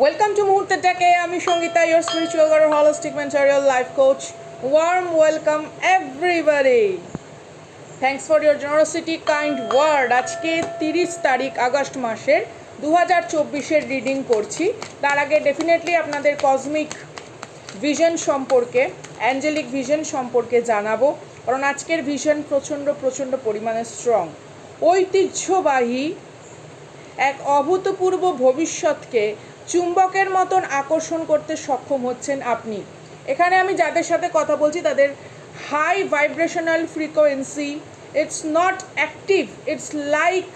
Welcome to মুহূর্তেটাকে আমি Sangeeta your spiritual god holistic mentorial life coach warm welcome everybody thanks for your generosity kind word আজকে তিরিশ তারিখ, August মাসের দু হাজার চব্বিশের রিডিং করছি। তার আগে ডেফিনেটলি আপনাদের কসমিক ভিশন সম্পর্কে অ্যাঞ্জেলিক ভিশন সম্পর্কে জানাব। কারণ আজকের ভিশন প্রচণ্ড প্রচণ্ড পরিমাণে স্ট্রং ঐতিহ্যবাহী এক অভূতপূর্ব ভবিষ্যৎকে চুম্বকের মতন আকর্ষণ করতে সক্ষম হচ্ছেন আপনি। এখানে আমি যাদের সাথে কথা বলছি, তাদের high vibrational frequency it's not active it's like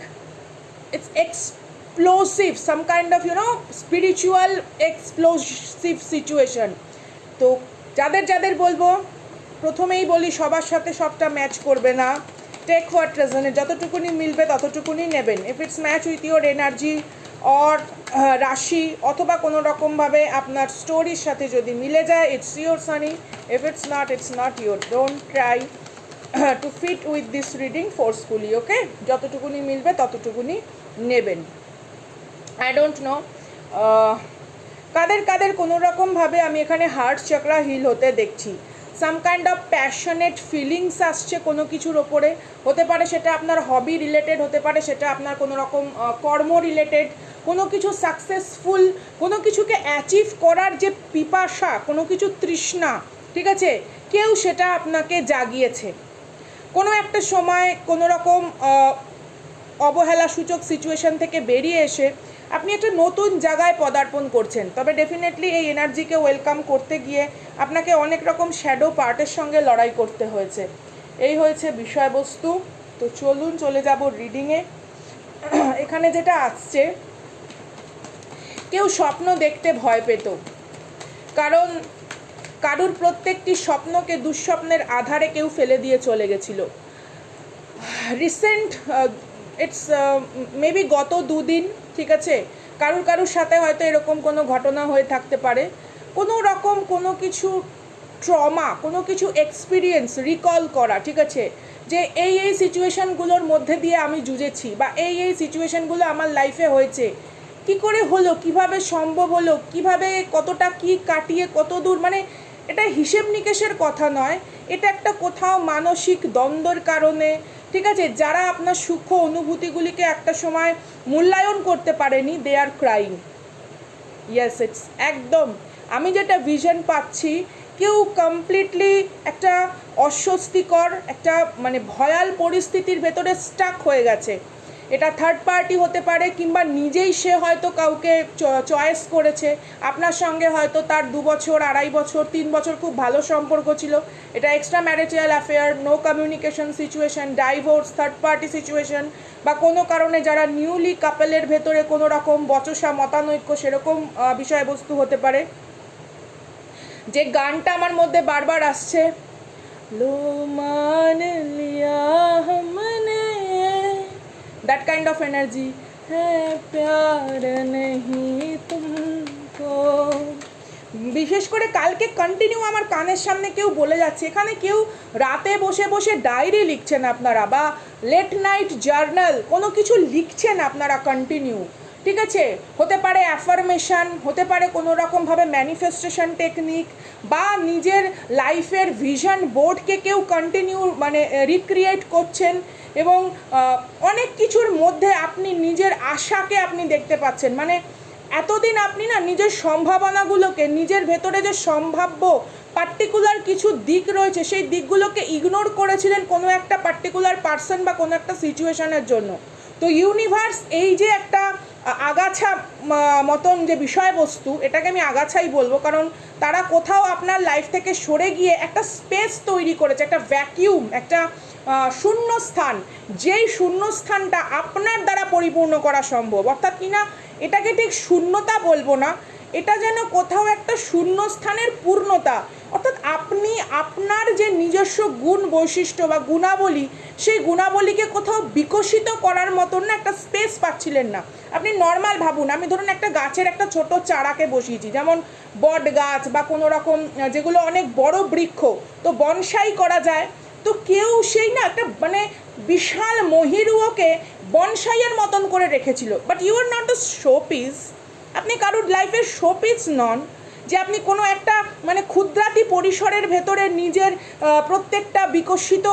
it's explosive some kind of you know, spiritual explosive situation. তো যাদের যাদের বলব, প্রথমেই বলি, সবার সাথে সবটা ম্যাচ করবে না। টেক হোয়াট রেজনে যতটুকুনি মিলবে ততটুকুনি নেবেন। If it's match with your energy or রাশি অথবা কোনো রকমভাবে আপনার স্টোরির সাথে যদি মিলে যায় it's your sunny if it's not it's not your don't try to fit with this reading forcefully okay যতটুকুনি মিলবে ততটুকুনি নেবেন। আই ডোন্ট নো কাদের কাদের কোনো রকমভাবে আমি এখানে হার্ট চক্রা হিল হতে দেখছি। Some kind of passionate feelings আসছে কোনো কিছুর ওপরে। হতে পারে সেটা আপনার হবি রিলেটেড হতে পারে সেটা আপনার কোনো রকম কর্ম রিলেটেড কোনো কিছু সাকসেসফুল কোনো কিছুকে অ্যাচিভ করার যে পিপাসা কোনো কিছু তৃষ্ণা ঠিক আছে? কেউ সেটা আপনাকে জাগিয়েছে। কোনো একটা সময় কোনো রকম আহ, অবহেলা সূচক সিচুয়েশন থেকে বেরিয়ে এসে আপনি একটা নতুন জায়গায় পদার্পণ করছেন, তবে ডেফিনেটলি এই এনার্জিকে ওয়েলকাম করতে গিয়ে আপনাকে অনেক রকম শ্যাডো পার্টের সঙ্গে লড়াই করতে হয়েছে। এই হয়েছে বিষয়বস্তু। তো চলুন চলে যাব রিডিংয়ে এখানে যেটা আসছে, কেউ স্বপ্ন দেখতে ভয় পেত। কারণ কারুর প্রত্যেকটি স্বপ্নকে দুঃস্বপ্নের আধারে কেউ ফেলে দিয়ে চলে গেছিল। রিসেন্ট ইটস মেবি গত দুদিন ঠিক আছে? কারুর কারুর সাথে হয়তো এরকম কোনো ঘটনা হয়ে থাকতে পারে। কোনো রকম কোনো কিছু ট্রমা, কোনো কিছু এক্সপিরিয়েন্স রিকল করা, ঠিক আছে? যে এই এই সিচুয়েশানগুলোর মধ্যে দিয়ে আমি জুঝেছি বা এই এই সিচুয়েশানগুলো আমার লাইফে হয়েছে। কি করে হলো? কীভাবে সম্ভব হলো? কীভাবে কতটা কি কাটিয়ে কত দূর? মানে এটা হিসেব নিকেশের কথা নয়। এটা একটা কোথাও মানসিক দ্বন্দ্বর কারণে ঠিক আছে, যারা আপনার সূক্ষ্ম অনুভূতিগুলিকে একটা সময় মূল্যায়ন করতে পারেনি they are crying yes it's একদম। আমি যেটা ভিশন পাচ্ছি, কেউ কমপ্লিটলি একটা অস্বস্তিকর, একটা মানে ভয়াল পরিস্থিতির ভেতরে স্টাক হয়ে গেছে। এটা থার্ড পার্টি হতে পারে কিংবা নিজেই সে হয়তো কাউকে চয়েস করেছে। আপনার সঙ্গে হয়তো তার দু বছর, আড়াই বছর, তিন বছর খুব ভালো সম্পর্ক ছিল। এটা extra marital affair no communication situation divorce third party situation বা কোনো কারণে যারা নিউলি কাপেলের ভেতরে কোনো রকম বচসা, মতানৈক্য সেরকম বিষয়বস্তু হতে পারে। যে গানটা আমার মধ্যে বারবার আসছে লো মান লিয়া দ্যাট কাইন্ড অফ এনার্জি হ্যাঁ প্যার নেহি তুমকো বিশেষ করে কালকে কন্টিনিউ আমার কানের সামনে কেউ বলে যাচ্ছে। এখানে কেউ রাতে বসে বসে ডায়েরি লিখছেন আপনারা বা লেট নাইট জার্নাল কোনো কিছু লিখছেন আপনারা কন্টিনিউ ঠিক আছে? হতে পারে অ্যাফার্মেশান হতে পারে কোনো রকমভাবে ম্যানিফেস্টেশন টেকনিক বা নিজের লাইফের ভিশন বোর্ডকে কেউ কন্টিনিউ মানে রিক্রিয়েট করছেন। এবং অনেক কিছুর মধ্যে আপনি নিজের আশাকে আপনি দেখতে পাচ্ছেন। মানে এতদিন আপনি না নিজের সম্ভাবনাগুলোকে, নিজের ভেতরে যে সম্ভাব্য পার্টিকুলার কিছু দিক রয়েছে, সেই দিকগুলোকে ইগনোর করেছিলেন কোনো একটা পার্টিকুলার পার্সন বা কোনো একটা সিচুয়েশনের জন্য। তো ইউনিভার্স এই যে একটা আগাছা মতন যে বিষয়বস্তু, এটাকে আমি আগাছাই বলব, কারণ তারা কোথাও আপনার লাইফ থেকে সরে গিয়ে একটা স্পেস তৈরি করেছে, একটা ভ্যাকিউম একটা শূন্যস্থান, যেই শূন্যস্থানটা আপনার দ্বারা পরিপূর্ণ করা সম্ভব। অর্থাৎ কি না? এটাকে ঠিক শূন্যতা বলব না। এটা যেন কোথাও একটা শূন্যস্থানের পূর্ণতা। অর্থাৎ আপনি আপনার যে নিজস্ব গুণ বৈশিষ্ট্য বা গুণাবলী, সেই গুণাবলীকে কোথাও বিকশিত করার মতন না একটা স্পেস পাচ্ছিলেন না। আপনি নর্মাল ভাবুন, আমি ধরুন একটা গাছের একটা ছোট চারাকে বসিয়েছি, যেমন বট গাছ বা কোনো রকম, যেগুলো অনেক বড় বৃক্ষ। তো বনসাই করা যায় তো কেউ সেই না একটা মানে বিশাল মহিরুয়োকে বনসাইয়ের মতন করে রেখেছিল। But you are not a show piece আপনি কারুর লাইফের শো পিস নন, যে আপনি কোনো একটা মানে ক্ষুদ্রাতি পরিসরের ভেতরে নিজের প্রত্যেকটা বিকশিত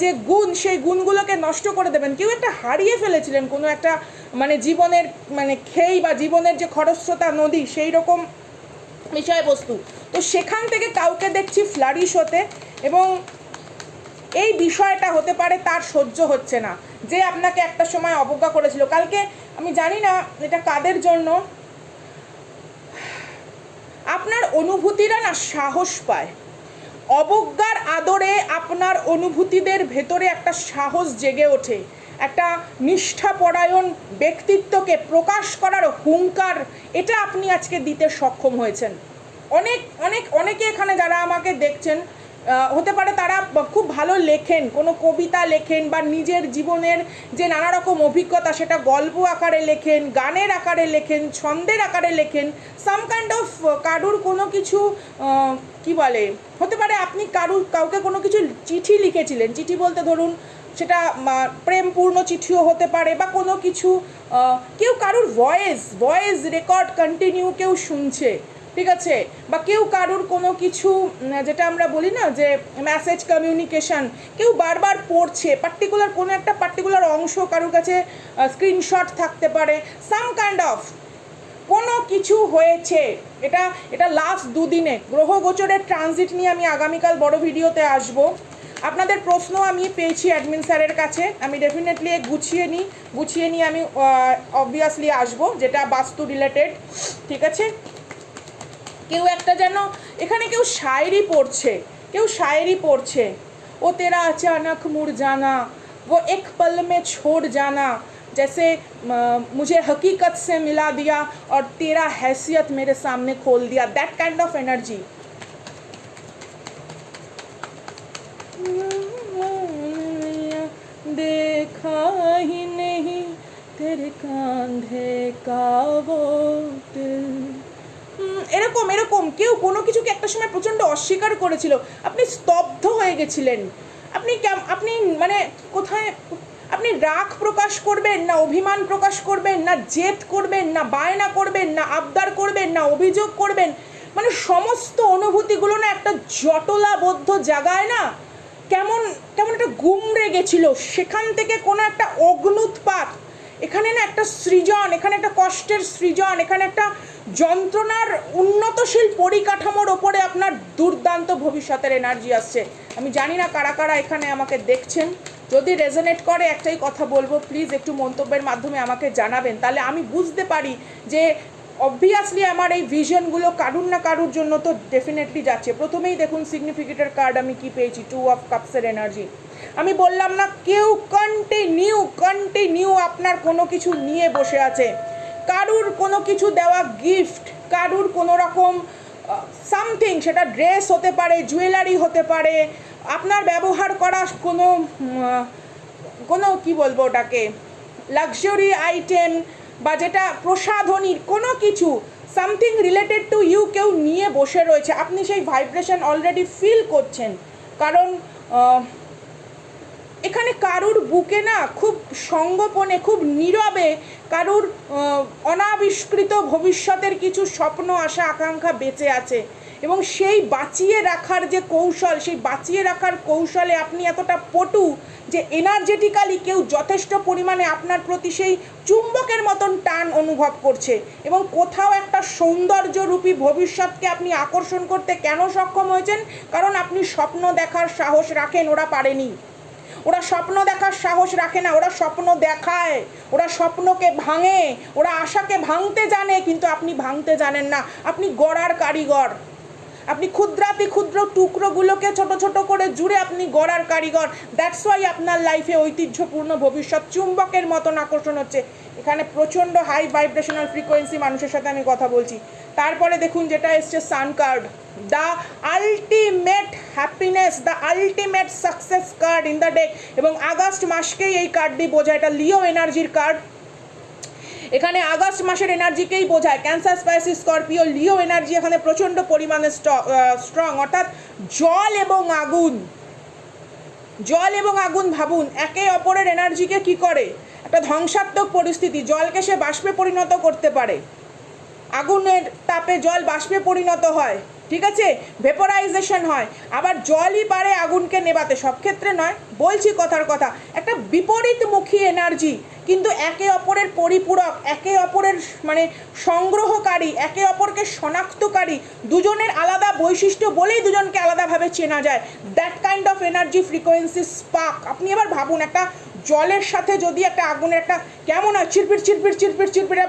যে গুণ, সেই গুণগুলোকে নষ্ট করে দেবেন। কেউ একটা হারিয়ে ফেলেছিলেন কোনো একটা মানে জীবনের মানে খেই বা জীবনের যে খরস্রোতা নদী, সেই রকম বিষয়বস্তু। তো সেখান থেকে কাউকে দেখছি ফ্লারিশ হতে এবং এই বিষয়টা হতে পারে তার সহ্য হচ্ছে না। যে আপনাকে একটা সময় অবজ্ঞা করেছিল। কালকে আমি জানি না এটা কাদের জন্য। আপনার অনুভূতিরা না সাহস পায়। অবজ্ঞার আদরে আপনার অনুভূতিদের ভেতরে একটা সাহস জেগে ওঠে। একটা নিষ্ঠাপরায়ণ ব্যক্তিত্বকে প্রকাশ করার হুঙ্কার, এটা আপনি আজকে দিতে সক্ষম হয়েছেন। অনেক অনেক, অনেকে এখানে যারা আমাকে দেখছেন হতে পারে তারা খুব ভালো লেখেন, কোনো কবিতা লেখেন বা নিজের জীবনের যে নানা রকম অভিজ্ঞতা সেটা গল্প আকারে লেখেন, গানের আকারে লেখেন, ছন্দের আকারে লেখেন সাম কাইন্ড অফ কারুর কোনো কিছু কি বলে, হতে পারে আপনি কারুর, কাউকে কোনো কিছু চিঠি লিখেছিলেন, চিঠি বলতে ধরুন সেটা প্রেমপূর্ণ চিঠিও হতে পারে বা কোনো কিছু কেউ কারুর ভয়েস ভয়েস রেকর্ড কন্টিনিউ কেউ শুনছে ঠিক আছে? বা কেউ কারুর কোনো কিছু যেটা আমরা বলি না যে মেসেজ কমিউনিকেশন কেউ বারবার পড়ছে পার্টিকুলার কোনো একটা পার্টিকুলার অংশ কারুর কাছে স্ক্রিনশট থাকতে পারে সাম কাইন্ড অফ কোনো কিছু হয়েছে। এটা এটা লাস্ট দুদিনে। গ্রহ গোচরের ট্রানজিট নিয়ে আমি আগামীকাল বড় ভিডিওতে আসব। আপনাদের প্রশ্ন আমি পেয়েছি অ্যাডমিন স্যারের কাছে। আমি ডেফিনেটলি গুছিয়ে নিই। গুছিয়ে নিয়ে আমি অবভিয়াসলি আসব, যেটা বাস্তু রিলেটেড ঠিক আছে? কেউ একটা যেন এখানে কেউ শায়েরি পড়ছে কেউ শায়েরি পড়ছে ও তেরা अचानक मुड़ जाना वो एक पल में छोड़ जाना जैसे अ, मुझे हकीकत से मिला दिया और तेरा हैसियत मेरे सामने खोल दिया दैट काइंड ऑफ एनर्जी देखा ही नहीं तेरे कांधे का वो दिल উম, এরকম এরকম। কেউ কোনো কিছুকে একটা সময় প্রচণ্ড অস্বীকার করেছিল। আপনি স্তব্ধ হয়ে গেছিলেন। আপনি কেম- আপনি মানে কোথায়, আপনি রাগ প্রকাশ করবেন না, অভিমান প্রকাশ করবেন না, জেদ করবেন না, বায়না করবেন না, আবদার করবেন না, অভিযোগ করবেন। মানে সমস্ত অনুভূতিগুলো না একটা জটলাবদ্ধ জায়গায় না কেমন কেমন একটা গুমড়ে গেছিল। সেখান থেকে কোনো একটা অগ্নুৎপাত। এখানে না একটা সৃজন, এখানে একটা কষ্টের সৃজন, এখানে একটা যন্ত্রণার উন্নতশীল পরিকাঠামোর ওপরে আপনার দুর্দান্ত ভবিষ্যতের এনার্জি আসছে। আমি জানি না কারা কারা এখানে আমাকে দেখছেন। যদি রেজনেট করে, একটাই কথা বলব প্লিজ একটু মন্তব্যের মাধ্যমে আমাকে জানাবেন। তাহলে আমি বুঝতে পারি যে অবভিয়াসলি আমার এই ভিশনগুলো কারুর না কারুর জন্য তো ডেফিনেটলি যাচ্ছে। প্রথমেই দেখুন সিগনিফিকেটার কার্ড আমি কি পেয়েছি টু অফ কাপসের এনার্জি আমি বললাম না, কেউ কন্টিনিউ কন্টিনিউ আপনার কোনো কিছু নিয়ে বসে আছে। কারুর কোনো কিছু দেওয়া গিফট কারুর কোনো রকম সামথিং সেটা ড্রেস হতে পারে জুয়েলারি হতে পারে, আপনার ব্যবহার করা কোনো কোনো কি বলব ওটাকে লাক্সারি আইটেম বা যেটা প্রসাধনীর কোনো কিছু সামথিং রিলেটেড টু ইউ কেউ নিয়ে বসে রয়েছে, আপনি সেই ভাইব্রেশন অলরেডি ফিল করছেন। কারণ এখানে কারুর বুকে না খুব সঙ্গোপনে, খুব নীরবে কারুর অনাবিষ্কৃত ভবিষ্যতের কিছু স্বপ্ন, আশা, আকাঙ্ক্ষা বেঁচে আছে। এবং সেই বাঁচিয়ে রাখার যে কৌশল, সেই বাঁচিয়ে রাখার কৌশলে আপনি এতটা পটু যে এনার্জেটিক্যালি কেউ যথেষ্ট পরিমাণে আপনার প্রতি সেই চুম্বকের মতন টান অনুভব করছে। এবং কোথাও একটা সৌন্দর্যরূপী ভবিষ্যৎকে আপনি আকর্ষণ করতে কেন সক্ষম হয়েছেন? কারণ আপনি স্বপ্ন দেখার সাহস রাখেন, ওরা পারেনি। ওরা স্বপ্ন দেখার সাহস রাখে না, ওরা স্বপ্ন দেখায়, ওরা স্বপ্নকে ভাঙে, ওরা আশাকে ভাঙতে জানে, কিন্তু আপনি ভাঙতে জানেন না, আপনি গড়ার কারিগর। আপনি ক্ষুদ্রাতি ক্ষুদ্র টুকরোগুলোকে ছোট ছোট করে জুড়ে আপনি গড়ার কারিগর। দ্যাটস ওয়াই আপনার লাইফে ঐতিহ্যপূর্ণ ভবিষ্যৎ চুম্বকের মতন আকর্ষণ হচ্ছে। এখানে প্রচণ্ড হাই ভাইব্রেশনাল ফ্রিকোয়েন্সি মানুষের সাথে আমি কথা বলছি। তারপরে দেখুন যেটা এসছে sun card. The ultimate happiness, the ultimate success card in the deck এবং আগস্ট মাসকেই এই কার্ডটি বোঝায়। এটা লিও এনার্জির কার্ড। এখানে আগস্ট মাসের এনার্জিকেই বোঝায়। Cancer, Pisces, Scorpio, Leo energy এখানে প্রচণ্ড পরিমাণে স্ট্রং অর্থাৎ জল এবং আগুন। জল এবং আগুন ভাবুন, একে অপরের এনার্জিকে কি করে? একটা ধ্বংসাত্মক পরিস্থিতি। জলকে সে বাষ্পে পরিণত করতে পারে। আগুনের তাপে জল বাষ্পে পরিণত হয় ঠিক আছে ভেপোরাইজেশন হয় আবার জলই পারে আগুনকে নেবাতে সব ক্ষেত্রে নয় বলছি কথার কথা একটা বিপরীতমুখী এনার্জি কিন্তু একে অপরের পরিপূরক একে অপরের মানে সংগ্রহকারী একে অপরকে শনাক্তকারী দুজনের আলাদা বৈশিষ্ট্য বলেই দুজনকে আলাদাভাবে চেনা যায় that kind of energy frequency spark আপনি এবার ভাবুন একটা জলের সাথে যদি একটা আগুনের একটা কেমন হয় চিরপির চিরপির চিরপির চিরপির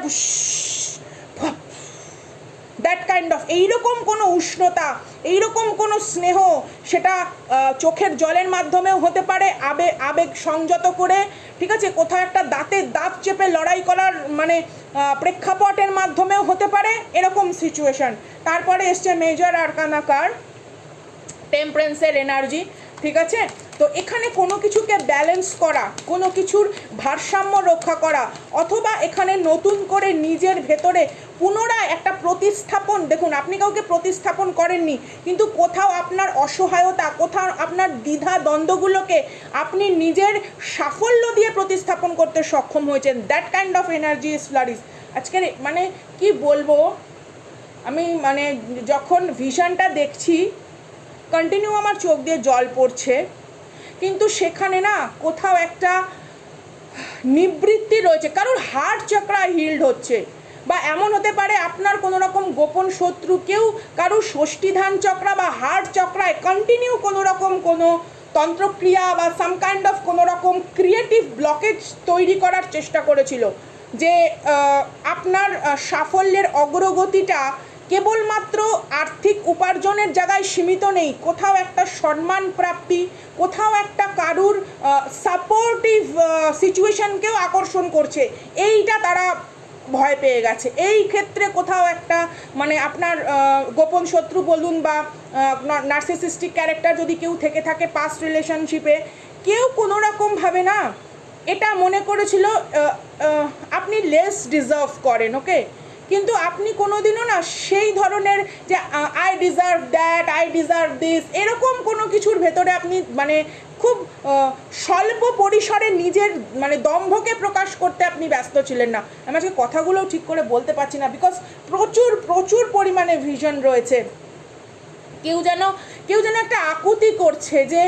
দ্যাট কাইন্ড অফ এইরকম কোনো উষ্ণতা, এইরকম কোনো স্নেহ সেটা চোখের জলের মাধ্যমেও হতে পারে আবেগ আবেগ সংযত করে, ঠিক আছে? কোথাও একটা দাঁতে দাঁত চেপে লড়াই করার মানে প্রেক্ষাপটের মাধ্যমেও হতে পারে, এরকম সিচুয়েশন তারপরে এসছে মেজর আরকানাকার টেম্পারেন্সের এনার্জি ঠিক আছে? তো এখানে কোনো কিছুকে ব্যালেন্স করা, কোনো কিছুর ভারসাম্য রক্ষা করা, অথবা এখানে নতুন করে নিজের ভেতরে পুনরায় একটা প্রতিস্থাপন, দেখুন আপনি কাউকে প্রতিস্থাপন করেননি, কিন্তু কোথাও আপনার অসহায়তা, কোথাও আপনার দ্বিধা দ্বন্দ্বগুলোকে আপনি নিজের সাফল্য দিয়ে প্রতিস্থাপন করতে সক্ষম হয়েছেন। That kind of energy is flourish আজকের মানে কি বলব? আমি মানে যখন ভিশনটা দেখছি কন্টিনিউ আমার চোখ দিয়ে জল পড়ছে। কিন্তু সেখানে না কোথাও একটা নিবৃত্তি রয়েছে। কারোর হার্ট চক্রা হিল্ড হচ্ছে। বা এমন হতে পারে আপনার কোনো রকম গোপন শত্রু, কেউ কারোর ষষ্ঠীধান চক্রা বা হার্ট চক্রায় কন্টিনিউ কোনো রকম কোনো তন্ত্রক্রিয়া বা সাম কাইন্ড অফ কোনো রকম ক্রিয়েটিভ ব্লকেজ তৈরি করার চেষ্টা করেছিল। যে আপনার সাফল্যের অগ্রগতিটা কেবলমাত্র আর্থিক উপার্জনের জায়গায় সীমিত নেই। কোথাও একটা সম্মান প্রাপ্তি, কোথাও একটা কারুর সাপোর্টিভ সিচুয়েশনকেও আকর্ষণ করছে। এইটা তারা ভয় পেয়ে গেছে। এই ক্ষেত্রে কোথাও একটা মানে আপনার গোপন শত্রু বলুন বা নার্সিসিস্টিক ক্যারেক্টার যদি কেউ থেকে থাকে পাস্ট রিলেশনশিপে কেউ কোনো রকমভাবে না, এটা মনে করেছিল আপনি লেস ডিজার্ভ করেন ওকে কিন্তু আপনি কোনোদিনও না সেই ধরনের যে I deserve that I deserve this এরকম কোনো কিছুর ভেতরে আপনি মানে খুব স্বল্প পরিসরে নিজের মানে দম্ভকে প্রকাশ করতে আপনি ব্যস্ত ছিলেন না। আমি আজকে কথাগুলোও ঠিক করে বলতে পারছি না বিকজ প্রচুর প্রচুর পরিমাণে ভিশন রয়েছে। কেউ যেন কেউ যেন একটা আকুতি করছে যে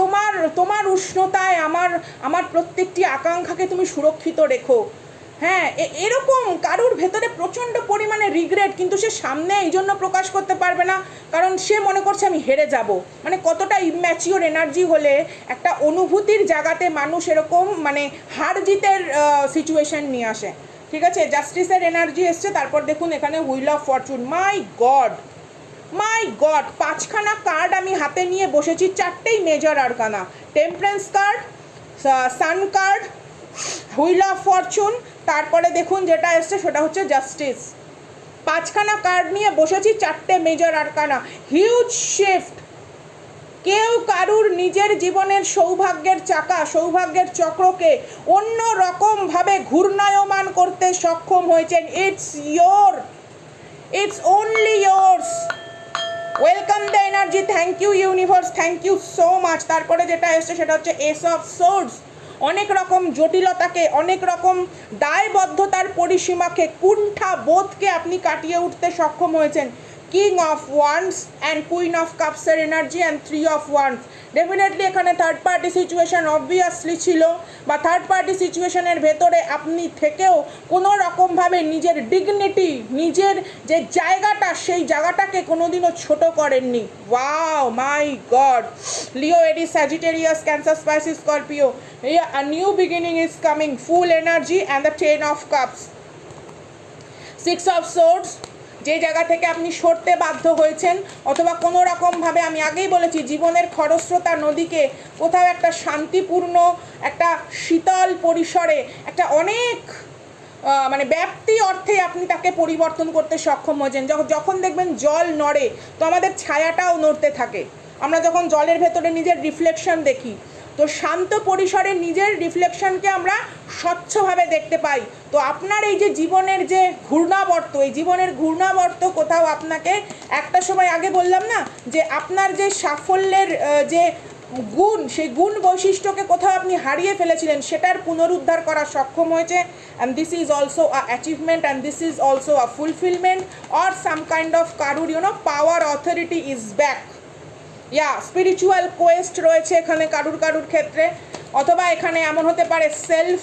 তোমার তোমার উষ্ণতায় আমার আমার প্রত্যেকটি আকাঙ্ক্ষাকে তুমি সুরক্ষিত রেখো। হ্যাঁ এরকম কারুর ভেতরে প্রচণ্ড পরিমাণে রিগ্রেট কিন্তু সে সামনে এই জন্য প্রকাশ করতে পারবে না, কারণ সে মনে করছে আমি হেরে যাব। মানে কতটা ইম্যাচিওর এনার্জি হলে একটা অনুভূতির জায়গাতে মানুষ এরকম মানে হার জিতের সিচুয়েশন নিয়ে আসে। ঠিক আছে? জাস্টিসের এনার্জি এসছে, তারপর দেখুন এখানে wheel of fortune my god my god পাঁচখানা কার্ড আমি হাতে নিয়ে বসেছি, চারটেই major arcana. Temperance card sun card wheel of fortune, তারপরে দেখুন যেটা এসছে সেটা হচ্ছে জাস্টিস। পাঁচখানা কার্ড নিয়ে বসেছি, চারটে মেজর আরকানা। হিউজ শিফট কেউ কারুর নিজের জীবনের সৌভাগ্যের চাকা, সৌভাগ্যের চক্রকে অন্য রকমভাবে ঘূর্ণায়মান করতে সক্ষম হয়েছেন। It's your it's only yours welcome the energy thank you universe thank you so much তারপরে যেটা এসছে সেটা হচ্ছে এস অফ সোর্স অনেক রকম জটিলতাকে অনেক রকম দায়বদ্ধতার পরিসীমাকে কুণ্ঠা বোধকে আপনি কাটিয়ে উঠতে সক্ষম হয়েছেন। King of wands and queen of কাপসের energy and three of wands definitely এখানে থার্ড পার্টি সিচুয়েশন অবভিয়াসলি ছিল, বা থার্ড পার্টি সিচুয়েশানের ভেতরে আপনি থেকেও কোনো রকমভাবে নিজের ডিগনিটি নিজের যে জায়গাটা, সেই জায়গাটাকে কোনোদিনও ছোট করেননি। Wow my god Leo eddy Sagittarius Cancer Pisces Scorpio new beginning is coming, full energy and the ten of cups. Six of swords যে জায়গা থেকে আপনি সরতে বাধ্য হয়েছেন, অথবা কোনো রকমভাবে আমি আগেই বলেছি, জীবনের খরস্রোতা নদীকে কোথাও একটা শান্তিপূর্ণ, একটা শীতল পরিসরে, একটা অনেক মানে ব্যাপ্তি অর্থে আপনি তাকে পরিবর্তন করতে সক্ষম হয়েছেন। যখন যখন দেখবেন জল নড়ে, তো আমাদের ছায়াটাও নড়তে থাকে। আমরা যখন জলের ভেতরে নিজের রিফ্লেকশন দেখি তো শান্ত পরিসরে নিজের রিফ্লেকশনকে আমরা স্বচ্ছভাবে দেখতে পাই। তো আপনার এই যে জীবনের যে ঘূর্ণাবর্ত, এই জীবনের ঘূর্ণাবর্ত কোথাও আপনাকে একটা সময় আগে বললাম না, যে আপনার যে সাফল্যের যে গুণ, সেই গুণ বৈশিষ্ট্যকে কোথাও আপনি হারিয়ে ফেলেছিলেন, সেটার পুনরুদ্ধার করা সক্ষম হয়েছে। And this is also a achievement and this is also a fulfilment or some kind of কারুর you know power authority is back yeah spiritual quest রয়েছে এখানে কারুর কারুর ক্ষেত্রে। অথবা এখানে এমন হতে পারে সেলফ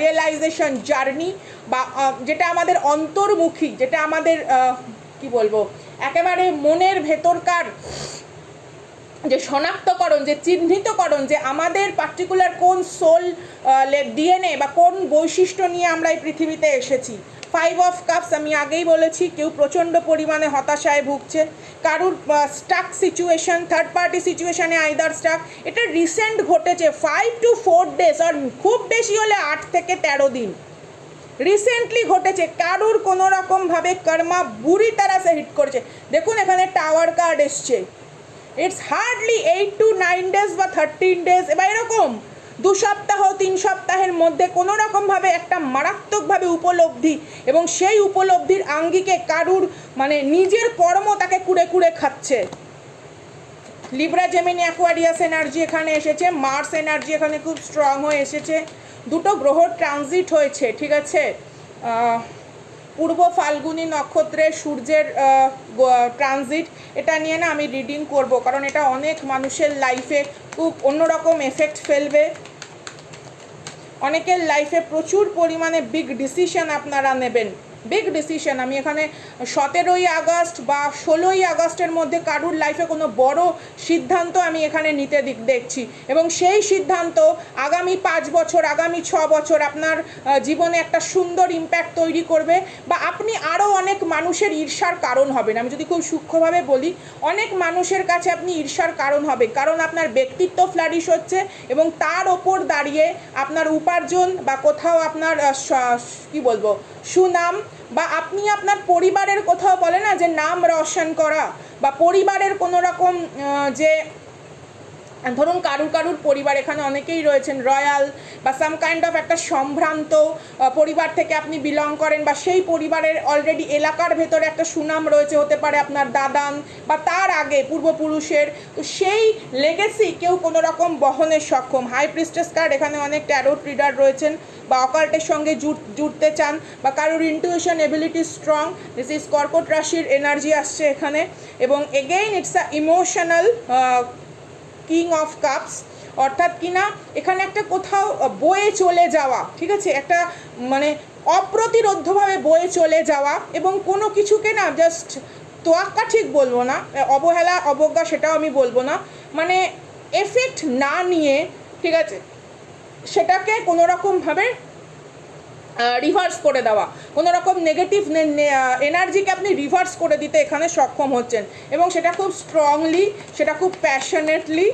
রিয়েলাইজেশন জার্নি বা যেটা আমাদের অন্তর্মুখী, যেটা আমাদের কি বলব, একেবারে মনের ভেতরকার যে শনাক্তকরণ, যে চিহ্নিতকরণ, যে আমাদের পার্টিকুলার কোন সোল ডিএনএ বা কোন বৈশিষ্ট্য নিয়ে আমরা এই পৃথিবীতে এসেছি। ফাইভ অফ কাপস আমি আগেই বলেছি, কেউ প্রচণ্ড পরিমাণে হতাশায় ভুগছে। কারুর স্টাক সিচুয়েশন থার্ড পার্টি সিচুয়েশানে আইদার স্টাক এটা রিসেন্ট ঘটেছে ফাইভ টু ফোর ডেজ আর খুব বেশি হলে আট থেকে তেরো দিন। রিসেন্টলি ঘটেছে, কারুর কোনো রকমভাবে কর্মা বুড়ি তারা সে হিট করেছে। দেখুন এখানে টাওয়ার কার্ড এসছে। It's hardly eight to nine days বা থার্টিন ডেজ বা এরকম দু সপ্তাহ, তিন সপ্তাহের মধ্যে কোনো রকমভাবে একটা মারাত্মকভাবে উপলব্ধি এবং সেই উপলব্ধির আঙ্গিকে কারুর মানে নিজের কর্ম তাকে কুড়ে কুড়ে খাচ্ছে। লিব্রা জেমিনি অ্যাকোয়ারিয়াস এনার্জি এখানে এসেছে মার্স এনার্জি এখানে খুব স্ট্রং হয়ে এসেছে। দুটো গ্রহ ট্রানজিট হয়েছে, ঠিক আছে? পূর্ব ফাল্গুনী নক্ষত্রে সূর্যের ট্রানজিট এটা নিয়ে না আমি রিডিং করব। কারণ এটা অনেক মানুষের লাইফে খুব অন্যরকম এফেক্ট ফেলবে। অনেকের লাইফে প্রচুর পরিমাণে বিগ ডিসিশন আপনারা নেবেন। বিগ ডিসিশন আমি এখানে সতেরোই আগস্ট বা ষোলোই আগস্টের মধ্যে কারুর লাইফে কোনো বড় সিদ্ধান্ত আমি এখানে নিতে দেখছি। এবং সেই সিদ্ধান্ত আগামী পাঁচ বছর, আগামী ছ বছর আপনার জীবনে একটা সুন্দর ইম্প্যাক্ট তৈরি করবে বা আপনি আরও অনেক মানুষের ঈর্ষার কারণ হবেন। আমি যদি খুব সূক্ষ্মভাবে বলি, অনেক মানুষের কাছে আপনি ঈর্ষার কারণ হবে, কারণ আপনার ব্যক্তিত্ব ফ্লারিশ হচ্ছে এবং তার ওপর দাঁড়িয়ে আপনার উপার্জন বা কোথাও আপনার কি বলব সুনাম বা আপনি আপনার পরিবারের কোথাও বলে না যে নাম রোশন করা বা পরিবারের কোনো রকম যে ধরুন কারুর কারুর পরিবার, এখানে অনেকেই রয়েছেন, রয়্যাল বা সাম কাইন্ড অফ একটা সম্ভ্রান্ত পরিবার থেকে আপনি বিলং করেন বা সেই পরিবারের অলরেডি এলাকার ভেতরে একটা সুনাম রয়েছে, হতে পারে আপনার দাদান বা তার আগে পূর্বপুরুষের। তো সেই লেগেসি কেউ কোনো রকম বহনে সক্ষম। হাই প্রিস্টেস কার্ড এখানে অনেক ট্যারো ট্রিডার রয়েছেন বা অকাল্টের সঙ্গে জুড়তে চান বা কারোর intuition ability strong this is কর্কট রাশির এনার্জি আসছে এখানে। এবং again it's a emotional king of cups অর্থাৎ কি না, এখানে একটা কোথাও বয়ে চলে যাওয়া, ঠিক আছে? একটা মানে অপ্রতিরোধ্যভাবে বয়ে চলে যাওয়া এবং কোনো কিছুকে না জাস্ট তোয়াক্কা ঠিক বলব না অবহেলা, অবজ্ঞা সেটাও আমি বলব না। মানে এফেক্ট না নিয়ে, ঠিক আছে, সেটাকে কোনো রকমভাবে রিভার্স করে দেওয়া। কোনো রকম নেগেটিভ এনার্জিকে আপনি রিভার্স করে দিতে এখানে সক্ষম হচ্ছেন। এবং সেটা খুব স্ট্রংলি সেটা খুব passionately.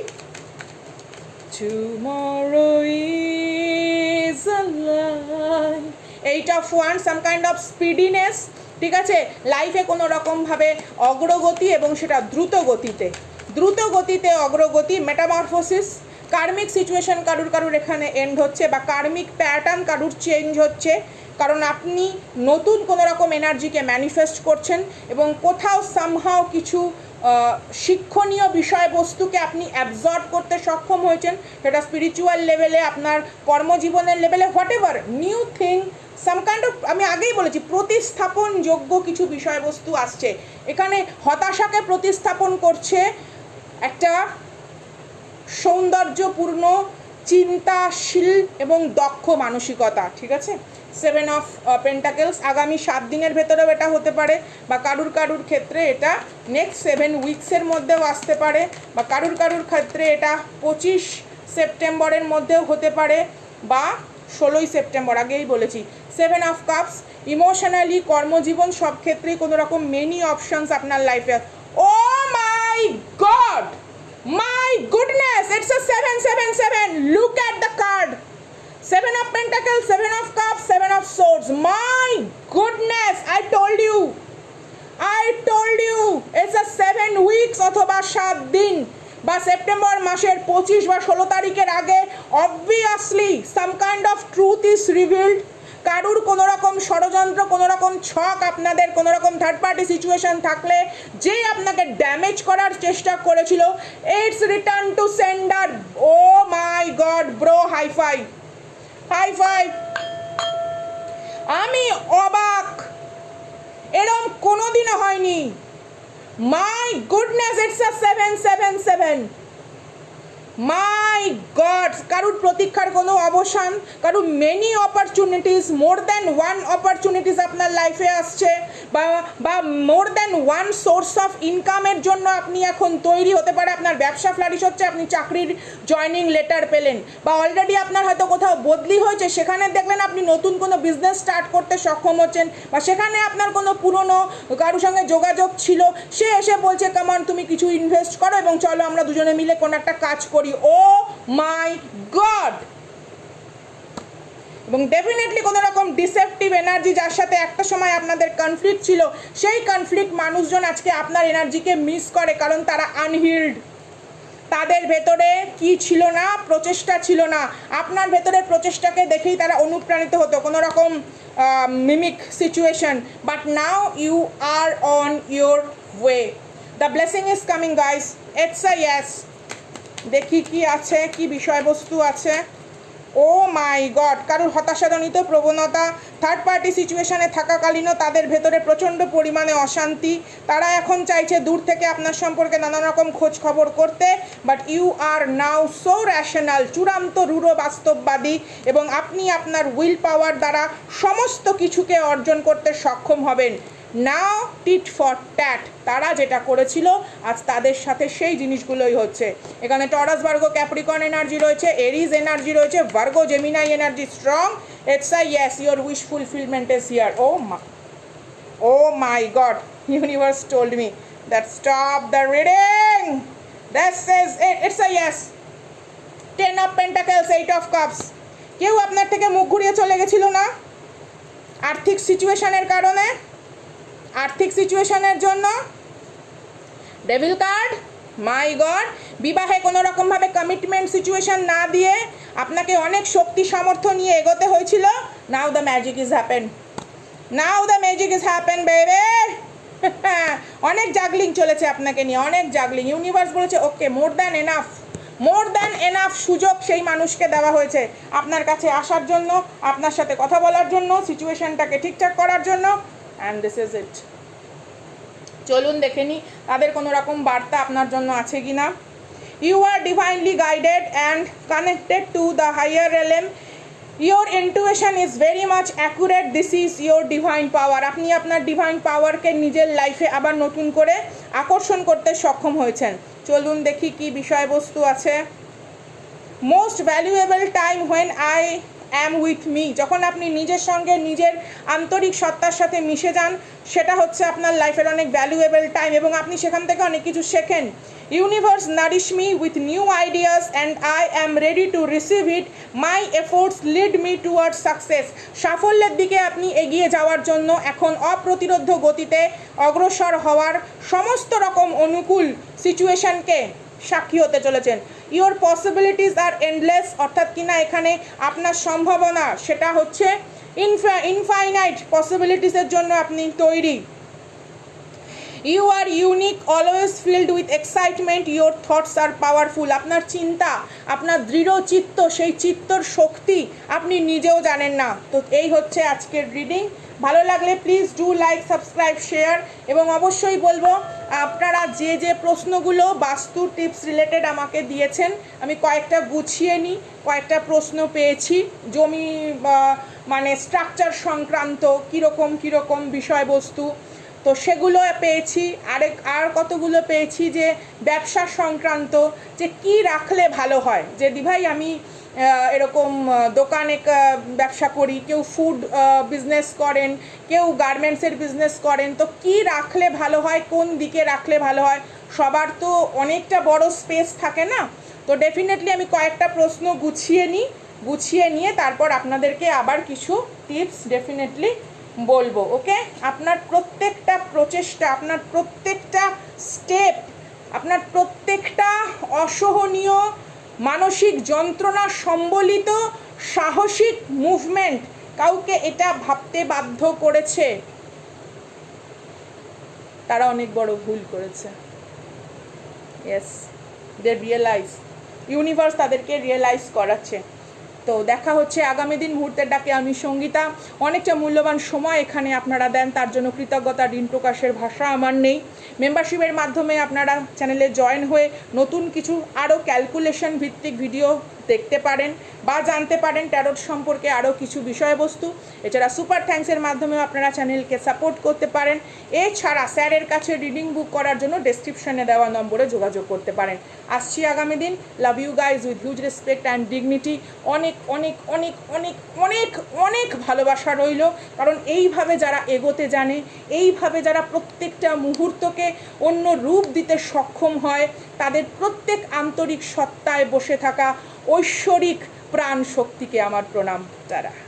Eight of one some kind of speediness ঠিক আছে? লাইফে কোনো রকমভাবে অগ্রগতি এবং সেটা দ্রুত গতিতে দ্রুত গতিতে অগ্রগতি মেটামরফোসিস কার্মিক সিচুয়েশন কারুর কারুর এখানে এন্ড হচ্ছে বা কার্মিক প্যাটার্ন কারুর চেঞ্জ হচ্ছে। কারণ আপনি নতুন কোনো রকম এনার্জিকে ম্যানিফেস্ট করছেন এবং কোথাও সামহাও কিছু শিক্ষণীয় বিষয়বস্তুকে আপনি অ্যাবজর্ব করতে সক্ষম হয়েছেন, সেটা স্পিরিচুয়াল লেভেলে আপনার কর্মজীবনের লেভেলে whatever new thing some kind of আমি আগেই বলেছি প্রতিস্থাপনযোগ্য কিছু বিষয়বস্তু আসছে। এখানে হতাশাকে প্রতিস্থাপন করছে একটা সৌন্দর্যপূর্ণ, চিন্তাশীল এবং দক্ষ মানসিকতা, ঠিক আছে? সেভেন অফ পেন্টাকেলস আগামী সাত দিনের ভেতরেও এটা হতে পারে বা কারুর কারুর ক্ষেত্রে এটা নেক্সট সেভেন উইকসের মধ্যেও আসতে পারে বা কারুর কারুর ক্ষেত্রে এটা পঁচিশ সেপ্টেম্বরের মধ্যেও হতে পারে বা ষোলোই সেপ্টেম্বর, আগেই বলেছি। সেভেন অফ কাপস ইমোশনালি কর্মজীবন সব ক্ষেত্রেই কোনো রকম মেনি অপশানস আপনার লাইফে ও my god My goodness, it's a 777. Look at the card. Seven of Pentacles, Seven of Cups, Seven of Swords. My goodness, I told you. I told you. It's a seven weeks অথবা সাত দিন বা September মাসের পঁচিশ বা ষোলো তারিখের আগে obviously some kind of truth is revealed কারুর কোনো রকম ষড়যন্ত্র কোনো রকম ছক আপনাদের কোনো রকম থার্ড পার্টি সিচুয়েশন থাকলে যেই আপনাকে ড্যামেজ করার চেষ্টা করেছিল it's return to sender oh my god bro high five high five আমি অবাক। এরম কোনোদিনও হয়নি। My goodness it's a seven seven seven my god কারুর প্রতীক্ষার কোনো অবসান, কারুর many opportunities more than one opportunities আপনার লাইফে আসছে, বা বা more than one source of ইনকামের জন্য আপনি এখন তৈরি হতে পারে, আপনার ব্যবসা ফ্লারিশ হচ্ছে, আপনি চাকরির জয়নিং লেটার পেলেন, বা অলরেডি আপনার হয়তো কোথাও বদলি হয়েছে, সেখানে দেখলেন আপনি নতুন কোনো বিজনেস স্টার্ট করতে সক্ষম হচ্ছেন, বা সেখানে আপনার কোনো পুরনো কারুর সঙ্গে যোগাযোগ ছিল, সে এসে বলছে কামান তুমি কিছু ইনভেস্ট করো এবং চলো আমরা দুজনে মিলে কোনো একটা কাজ করি। ও মাই গড এবং ডেফিনেটলি কোনো রকম ডিসেপটিভ এনার্জি যার সাথে একটা সময় আপনাদের কনফ্লিক্ট ছিল, সেই কনফ্লিক্ট মানুষজন আজকে আপনার এনার্জিকে মিস করে কারণ তারা আনহিল্ড তাদের ভেতরে কি ছিল না, প্রচেষ্টা ছিল না। আপনার ভেতরে প্রচেষ্টাকে দেখেই তারা অনুপ্রাণিত হতো, কোনো রকম mimic situation but now you are on your way the blessing is coming guys it's a yes দেখি কি আছে, কি বিষয়বস্তু আছে। ও মাই গড কারোর হতাশাজনিত প্রবণতা থার্ড পার্টি সিচুয়েশনে থাকাকালীনও তাদের ভেতরে প্রচণ্ড পরিমাণে অশান্তি। তারা এখন চাইছে দূর থেকে আপনার সম্পর্কে নানা রকম খোঁজ খবর করতে but you are now so rational চূড়ান্ত রূঢ় বাস্তববাদী, এবং আপনি আপনার উইল পাওয়ার দ্বারা সমস্ত কিছুকে অর্জন করতে সক্ষম হবেন। নাও টিট ফর ট্যাট তারা যেটা করেছিল, আজ তাদের সাথে সেই জিনিসগুলোই হচ্ছে। এখানে টরাস ভার্গ ক্যাপ্রিকন এনার্জি রয়েছে এরিজ এনার্জি রয়েছে, Virgo Gemini energy strong it's a yes your wish fulfilment is here ও মা ও my god universe told me that stop the reading it's a yes ten of pentacles eight of cups কেউ আপনার থেকে মুখ ঘুরিয়ে চলে গেছিল না? আর্থিক সিচুয়েশনের কারণে? আর্থিক সিচুয়েশনের জন্য। ডেভিল কার্ড, মাই গড, বিবাহে কোনো রকমভাবে কমিটমেন্ট সিচুয়েশন না দিয়ে আপনাকে অনেক শক্তি সামর্থ্য নিয়ে এগোতে হয়েছিল। Now the magic is happen now the magic is happen babe অনেক জাগলিং চলেছে আপনাকে নিয়ে, অনেক জাগলিং ইউনিভার্স বলেছে okay more than enough more than enough সুযোগ সেই মানুষকে দেওয়া হয়েছে আপনার কাছে আসার জন্য, আপনার সাথে কথা বলার জন্য সিচুয়েশনটাকে ঠিকঠাক করার জন্য। অ্যান্ড দিস ইজ ইট চলুন দেখে নিই তাদের কোনো রকম বার্তা আপনার জন্য আছে কি না you are divinely guided and connected to the higher realm your intuition is very much accurate this is your divine power আপনি আপনার ডিভাইন পাওয়ারকে নিজের লাইফে আবার নতুন করে আকর্ষণ করতে সক্ষম হয়েছেন। চলুন দেখি কি বিষয়বস্তু আছে। Most valuable time when I am with me যখন আপনি নিজের সঙ্গে নিজের আন্তরিক সত্তার সাথে মিশে যান, সেটা হচ্ছে আপনার লাইফের অনেক ভ্যালুয়েবল টাইম এবং আপনি সেখান থেকে অনেক কিছু শেখেন। Universe nourish me with new ideas and I am ready to receive it my efforts lead me toward success সাফল্যের দিকে আপনি এগিয়ে যাওয়ার জন্য এখন অপ্রতিরোধ্য গতিতে অগ্রসর হওয়ার সমস্ত রকম অনুকূল সিচুয়েশনকে সাক্ষী হতে চলেছেন। ইওর পসিবিলিটিস আর এন্ডলেস অর্থাৎ কিনা এখানে আপনার সম্ভাবনা, সেটা হচ্ছে ইনফা ইনফাইনাইট পসিবিলিটিসের জন্য আপনি তৈরি। You are unique always filled with excitement your thoughts are powerful আপনার চিন্তা, আপনার দৃঢ় চিত্ত, সেই চিত্তর শক্তি আপনি নিজেও জানেন না। তো এই হচ্ছে আজকের রিডিং ভালো লাগলে please do like subscribe share এবং অবশ্যই বলব, আপনারা যে যে প্রশ্নগুলো বাস্তু টিপস রিলেটেড আমাকে দিয়েছেন, আমি কয়েকটা গুছিয়ে নিই কয়েকটা প্রশ্ন পেয়েছি। জমি মানে স্ট্রাকচার সংক্রান্ত কীরকম কীরকম বিষয়বস্তু তো সেগুলো পেয়েছি। আরেক, আর কতগুলো পেয়েছি যে ব্যবসা সংক্রান্ত, যে কি রাখলে ভালো হয়? যে দিভাই আমি এরকম দোকানে ব্যবসা করি, কেউ ফুড বিজনেস করেন, কেউ গার্মেন্টসের বিজনেস করেন, তো কি রাখলে ভালো হয়? কোন দিকে রাখলে ভালো হয়? সবার তো অনেকটা বড় স্পেস থাকে না? তো ডেফিনেটলি আমি কয়েকটা প্রশ্ন গুছিয়ে নিই, গুছিয়ে নিয়ে তারপর আপনাদেরকে আবার কিছু টিপস ডেফিনেটলি বলব, ওকে? আপনার প্রত্যেকটা প্রচেষ্টা, আপনার প্রত্যেকটা স্টেপ, আপনার প্রত্যেকটা অসহনীয় মানসিক যন্ত্রণা সম্বলিত সাহসিক মুভমেন্ট কাউকে এটা ভাবতে বাধ্য করেছে। তারা অনেক বড় ভুল করেছে। ইয়েস দে রিয়েলাইজ ইউনিভার্স তাদেরকে রিয়েলাইজ করাচ্ছে। তো দেখা হচ্ছে আগামী দিন মুহূর্তের ডাকে আমি সঙ্গীতা। অনেকটা মূল্যবান সময় এখানে আপনারা দেন, তার জন্য কৃতজ্ঞতা, ঋণ প্রকাশের ভাষা আমার নেই। মেম্বারশিপের মাধ্যমে আপনারা চ্যানেলে জয়েন হয়ে নতুন কিছু আরও ক্যালকুলেশন ভিত্তিক ভিডিও দেখতে পারেন বা জানতে পারেন ট্যারোট সম্পর্কে আরও কিছু বিষয়বস্তু। এছাড়া সুপার থ্যাঙ্কসের মাধ্যমেও আপনারা চ্যানেলকে সাপোর্ট করতে পারেন। এছাড়া স্যারের কাছে রিডিং বুক করার জন্য ডেসক্রিপশনে দেওয়া নম্বরে যোগাযোগ করতে পারেন। আসছি আগামী দিন। Love you guys with huge respect and dignity অনেক অনেক অনেক অনেক অনেক অনেক ভালোবাসা রইল। কারণ এইভাবে যারা এগোতে জানে, এইভাবে যারা প্রত্যেকটা মুহূর্তকে অন্য রূপ দিতে সক্ষম হয়, তাদের প্রত্যেক আন্তরিক সত্তায় বসে থাকা ঐশ্বরিক প্রাণ শক্তিকে আমার প্রণাম তারা